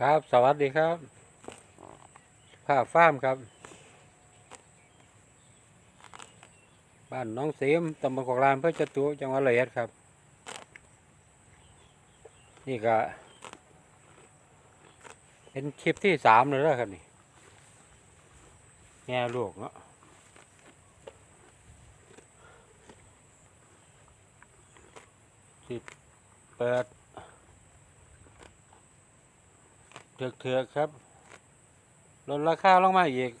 ครับ สวัสดีครับภาพฟ้าร์มครับ บ้านน้องเสียมตำบลกอกลานเพื่อจตุจังหวัดเลยครับ นี่ก็เป็นคลิปที่สามเลยแล้วครับนี่แง่ลูกเนาะสิเปิด เถือกเถือกครับ ลดราคาลงมาอีก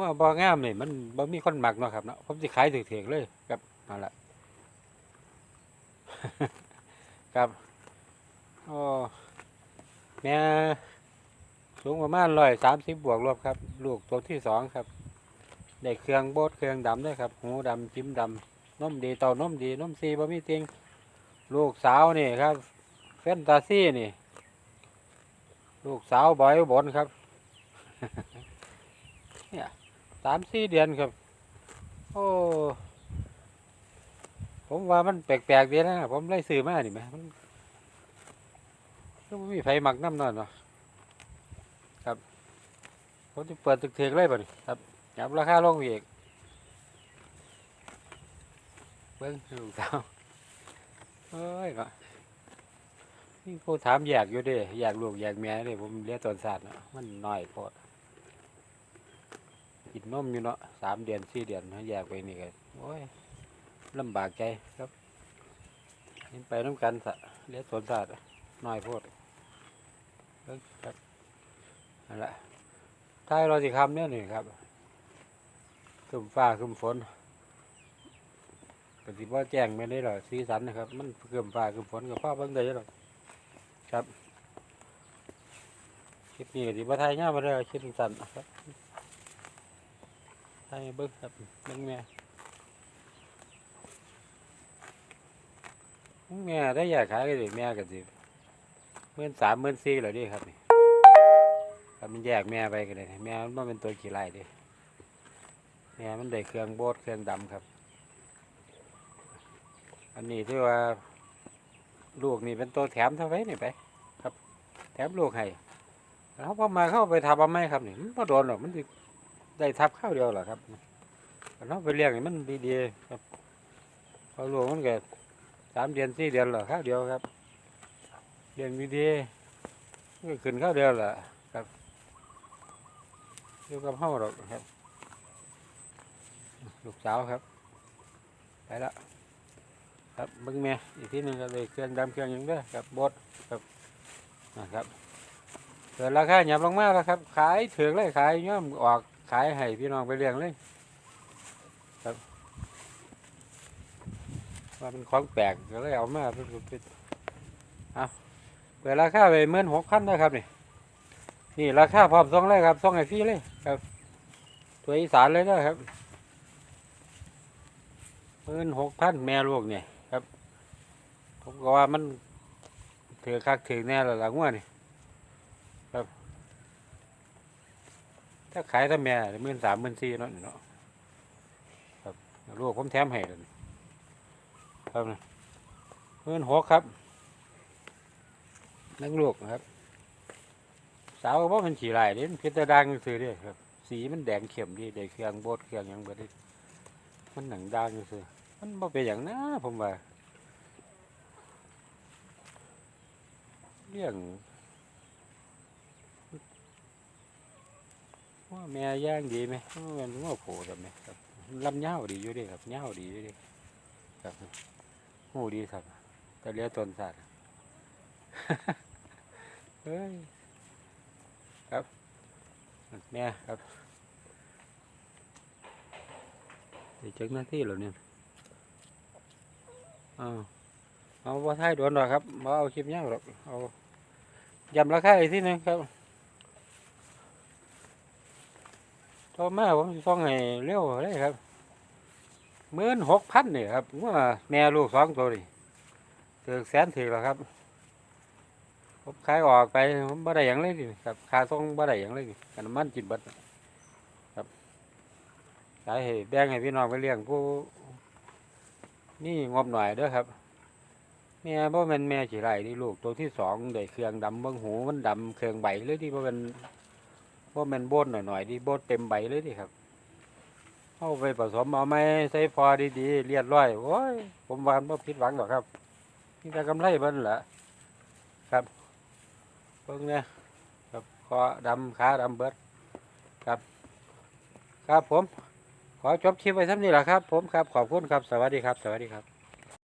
ว่าบองามนี่มันบ่มีคนหมักเนาะครับเนาะผมสิขายเถือกเถือกๆเลยครับนั่นแหละครับโอ้แม่สูงประมาณร้อยสามสิบบวกรวบครับ ลูกตัวที่สองครับได้เครื่องโบดเครื่องดำด้วยครับ หูดำจิ้มดำน้มดีเต่านมดีน้มซีบ่มีเตียง ลูกสาวนี่ครับเฟนตาซี่นี่ ลูกสาวบอยอุบนครับ เนี่ยสามสี่เดือนครับ โอ้ผมว่ามันแปลกๆดีนะผมไล่ซื้อมานี่ไหมมันก็มีไฟหมักน้ำนอนเนาะครับผมจะเปิดตึกเถือกเลยป่นครับยับราคาลงอีกเบิ้งลูกสาว เอ้ยก็นี่ผู้ถามอยากอยู่เด้อยากลูกอยากเมียเด้ผมเลี้ยงตนสัตว์เนาะมันน้อยโพดกินนมอยู่เนาะสามเดือนสี่เดือนเขาอยากไปนี่ก็โอ้ยลำบากใจครับนี่ไปน้ำกันสะเลี้ยงตนสัตว์น้อยโพดเบิ่งครับนั่นแหละท้ายเราสิคำเนี่ยนี่ครับคึมฟ้าคึมฝน ก็สิว่าแจ้งไม่ได้หรอกสีสันนะครับ มันเกื่อมฟ้าเกื่อมฝนกับฟ้าเบิ่งได้หรอกครับคลิปนี้ก็สิว่าไทยง่ายมาได้คลิปสั้นนะครับไทยเบิ่งครับเบิ่งแม่แม่ได้อยากขายก็สิแม่ก็สิเมื่อสามเมื่อสี่เหรอดิครับนี่ครับมันแยกแม่ไปกันเลยแม่มันเป็นตัวขี้ไล่ดิแม่มันได้เครื่องโบดเครื่องดำครับ อันนี้ที่ว่าลูกนี่เป็นตัวแถมเท่าไว้นี่ไป ครับ แถมลูกให้แล้วพอมาเข้าไปทับเอาไหมครับนี่มันพอโดนหรอกมันได้ทับข้าวเดียวหรอครับเราไปเลี้ยงนี่มันดีๆครับพอลูกมันเกิดสามเดือนสี่เดือนหรอข้าวเดียวครับเลี้ยงดีๆมันก็ขึ้นข้าวเดียวเหรอครับอยู่กับเฮาหรอกครับ ลูกสาวครับไปแล้ว ครับเบิ้งแม่อีกที่หนึ่งก็เลยเครื่องดำเครื่องหยังเด้อครับบดครับนะครับเกิดราคาหยับลงมาแล้วครับ ขายถึงเลยขายย่อมออกขายให้พี่น้องไปเลี้ยงเลยครับว่าเป็นของแปลกก็เลยเอามาเป็นเป็นเอาเปิดราคาไปเมื่นหกพันนะครับนี่นี่ราคาพร้อมส่งเลยครับส่งให้ฟรีเลยครับ ตัวอีสานเลยนะครับเมื่นหกพันแม่ลูกเนี่ย ผมก็ว่ามันถือคักถือแน่ละหลังว่านี่ครับ ถ้าขายถ้าแม่หมื่นสามหมื่นสี่เนาะเนาะครับลูกผมแถมให้เลยครับหมื่นหกครับนักลูกนะครับ สาวก็บอกมันขี่ลายเด้นเพชรดังซื้อเด้ครับ สีมันแดงเข้มดีได้เครื่องโบดเครื่องยังเบิดนี่มันหนังดังซื้อมันบ่เป็นอย่างนะผมว่า เลี้ยงว่าแม่ย่างดีไหมว่าแมันว่าโผล่แบบไหมครับลำเงาดีอยู่ดีครับเงาดีอยู่ดีครับหูดีครับแต่เลี้ยงต้นสัตว์เฮ้ยครับแม่ครับเดี๋ยวจักหน้าที่เหรอเนี่ยอ้าวเอาว่าท้ายด่วนหรอครับมาเอาคลิปยาวหรอกเอา ย้ำราคาอีกทีหนึงครับต่อมาผมส่งให้เร็วเลยครับหมื่นหกพันเนี่ยครับว่าแม่ลูกสองตัวนี่ถือแสนถือแล้วครับผมขายออกไปผมบ่ได้หยังเลยดิครับค่าส่งบ่ได้หยังเลยดิกันมันจินบัดครับขายให้แบ่งให้พี่น้องไปเลี้ยงผู้นี่งบหน่อยเด้อครับ แม่บ่แม่นแม่สิไรนี่ลูกตัวที่สองได้เครื่องดำเบิ่งหูมันดำเครื่องใบเลยที่บ่แม่นบ่แม่นโบนหน่อยๆที่โบนเต็มใบเลยดิครับเอาไปผสมเอาไหมใส่พอดีๆเรียบร้อยโอ้ยผมว่าบ่ผิดหวังหรอกครับมีแต่กำไรเบิ่นล่ะครับเบิ่งเนี่ยครับคอดำขาดำเบิดครับ ครับผม ขอจบคลิปไว้ซ้ำนี้แหละครับ ผมครับขอบคุณครับสวัสดีครับ สวัสดีครับ